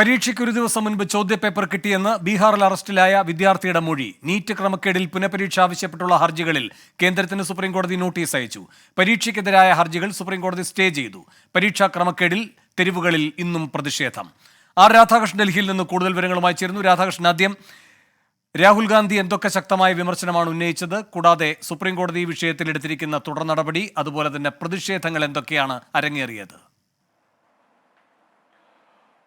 പരീക്ഷയ്ക്ക് ഒരു ദിവസം മുൻപ് ചോദ്യപേപ്പർ കിട്ടിയെന്ന് ബീഹാറിൽ അറസ്റ്റിലായ വിദ്യാർത്ഥിയുടെ മൊഴി. നീറ്റ് ക്രമക്കേടിൽ പുനഃപരീക്ഷ ആവശ്യപ്പെട്ടുള്ള ഹർജികളിൽ കേന്ദ്രത്തിന് സുപ്രീംകോടതി നോട്ടീസ് അയച്ചു. പരീക്ഷയ്ക്കെതിരായ ഹർജികൾ സുപ്രീംകോടതി സ്റ്റേ ചെയ്തു. പരീക്ഷാ ക്രമക്കേടിൽ തെരുവുകളിൽ ഇന്നും പ്രതിഷേധം. ആർ രാധാകൃഷ്ണൻ ഡൽഹിയിൽ നിന്ന് കൂടുതൽ വിവരങ്ങളുമായി ചേരുന്നു. രാധാകൃഷ്ണൻ ആദ്യം രാഹുൽ ഗാന്ധി എന്തൊക്കെ ശക്തമായ വിമർശനമാണ് ഉന്നയിച്ചത്? കൂടാതെ സുപ്രീംകോടതി ഈ വിഷയത്തിൽ എടുത്തിരിക്കുന്ന തുടർ നടപടി അതുപോലെ തന്നെ പ്രതിഷേധങ്ങൾ എന്തൊക്കെയാണ് അരങ്ങേറിയത്?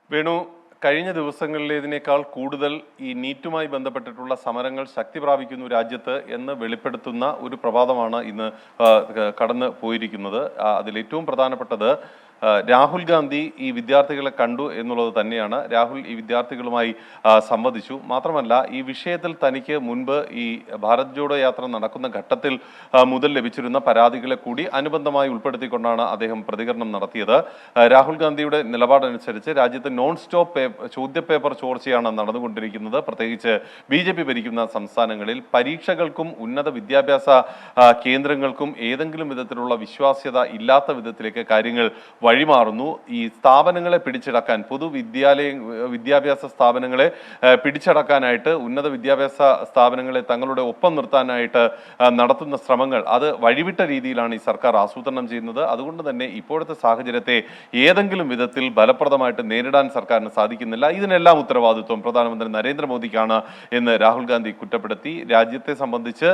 വേണു കഴിഞ്ഞ ദിവസങ്ങളിലേതിനേക്കാൾ കൂടുതൽ ഈ നീറ്റുമായി ബന്ധപ്പെട്ടിട്ടുള്ള സമരങ്ങൾ ശക്തി പ്രാപിക്കുന്നു രാജ്യത്ത് എന്ന് വെളിപ്പെടുത്തുന്ന ഒരു പ്രഭാതമാണ് ഇന്ന് കടന്നു പോയിരിക്കുന്നത്. അതിൽ ഏറ്റവും പ്രധാനപ്പെട്ടത് രാഹുൽ ഗാന്ധി ഈ വിദ്യാർത്ഥികളെ കണ്ടു എന്നുള്ളത് തന്നെയാണ്. രാഹുൽ ഈ വിദ്യാർത്ഥികളുമായി സംവദിച്ചു. മാത്രമല്ല ഈ വിഷയത്തിൽ തനിക്ക് മുൻപ് ഈ ഭാരത് ജോഡോ യാത്ര നടക്കുന്ന ഘട്ടത്തിൽ മുതൽ ലഭിച്ചിരുന്ന പരാതികളെ കൂടി അനുബന്ധമായി ഉൾപ്പെടുത്തിക്കൊണ്ടാണ് അദ്ദേഹം പ്രതികരണം നടത്തിയത്. രാഹുൽ ഗാന്ധിയുടെ നിലപാടനുസരിച്ച് രാജ്യത്ത് നോൺ സ്റ്റോപ്പ് ചോദ്യപേപ്പർ ചോർച്ചയാണ് നടന്നുകൊണ്ടിരിക്കുന്നത്. പ്രത്യേകിച്ച് ബി ജെ പി ഭരിക്കുന്ന സംസ്ഥാനങ്ങളിൽ പരീക്ഷകൾക്കും ഉന്നത വിദ്യാഭ്യാസ കേന്ദ്രങ്ങൾക്കും ഏതെങ്കിലും വിധത്തിലുള്ള വിശ്വാസ്യത ഇല്ലാത്ത വിധത്തിലേക്ക് കാര്യങ്ങൾ വഴിമാറുന്നു. ഈ സ്ഥാപനങ്ങളെ പിടിച്ചടക്കാൻ പൊതുവിദ്യാലയ വിദ്യാഭ്യാസ സ്ഥാപനങ്ങളെ പിടിച്ചടക്കാനായിട്ട് ഉന്നത വിദ്യാഭ്യാസ സ്ഥാപനങ്ങളെ തങ്ങളുടെ ഒപ്പം നിർത്താനായിട്ട് നടത്തുന്ന ശ്രമങ്ങൾ അത് വഴിവിട്ട രീതിയിലാണ് ഈ സർക്കാർ ആസൂത്രണം ചെയ്യുന്നത്. അതുകൊണ്ട് തന്നെ ഇപ്പോഴത്തെ സാഹചര്യത്തെ ഏതെങ്കിലും വിധത്തിൽ ഫലപ്രദമായിട്ട് നേരിടാൻ സർക്കാരിന് സാധിക്കുന്നില്ല. ഇതിനെല്ലാം ഉത്തരവാദിത്വം പ്രധാനമന്ത്രി നരേന്ദ്രമോദിക്കാണ് എന്ന് രാഹുൽ ഗാന്ധി കുറ്റപ്പെടുത്തി. രാജ്യത്തെ സംബന്ധിച്ച്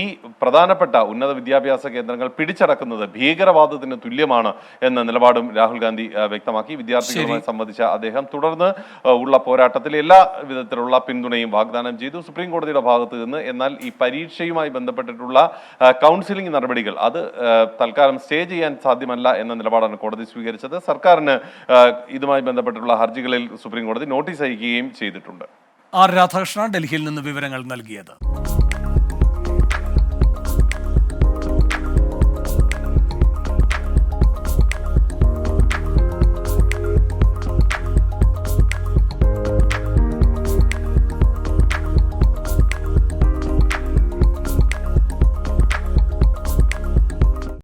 ഈ പ്രധാനപ്പെട്ട ഉന്നത വിദ്യാഭ്യാസ കേന്ദ്രങ്ങൾ പിടിച്ചടക്കുന്നത് ഭീകരവാദത്തിന് തുല്യമാണ് എന്ന നിലപാടും രാഹുൽ ഗാന്ധി വ്യക്തമാക്കി. വിദ്യാർത്ഥികളുമായി സംബന്ധിച്ച അദ്ദേഹം തുടർന്ന് ഉള്ള പോരാട്ടത്തിൽ എല്ലാ വിധത്തിലുള്ള പിന്തുണയും വാഗ്ദാനം ചെയ്തു. സുപ്രീം കോടതിയുടെ ഭാഗത്ത് നിന്ന്. എന്നാൽ ഈ പരീക്ഷയുമായി ബന്ധപ്പെട്ടിട്ടുള്ള കൗൺസിലിംഗ് നടപടികൾ അത് തൽക്കാലം സ്റ്റേ ചെയ്യാൻ സാധ്യമല്ല എന്ന നിലപാടാണ് കോടതി സ്വീകരിച്ചത്. സർക്കാരിന് ഇതുമായി ബന്ധപ്പെട്ടിട്ടുള്ള ഹർജികളിൽ സുപ്രീം കോടതി നോട്ടീസ് അയക്കുകയും ചെയ്തിട്ടുണ്ട്. ആർ രാധാകൃഷ്ണൻ ഡൽഹിയിൽ നിന്ന് വിവരങ്ങൾ നൽകിയത്.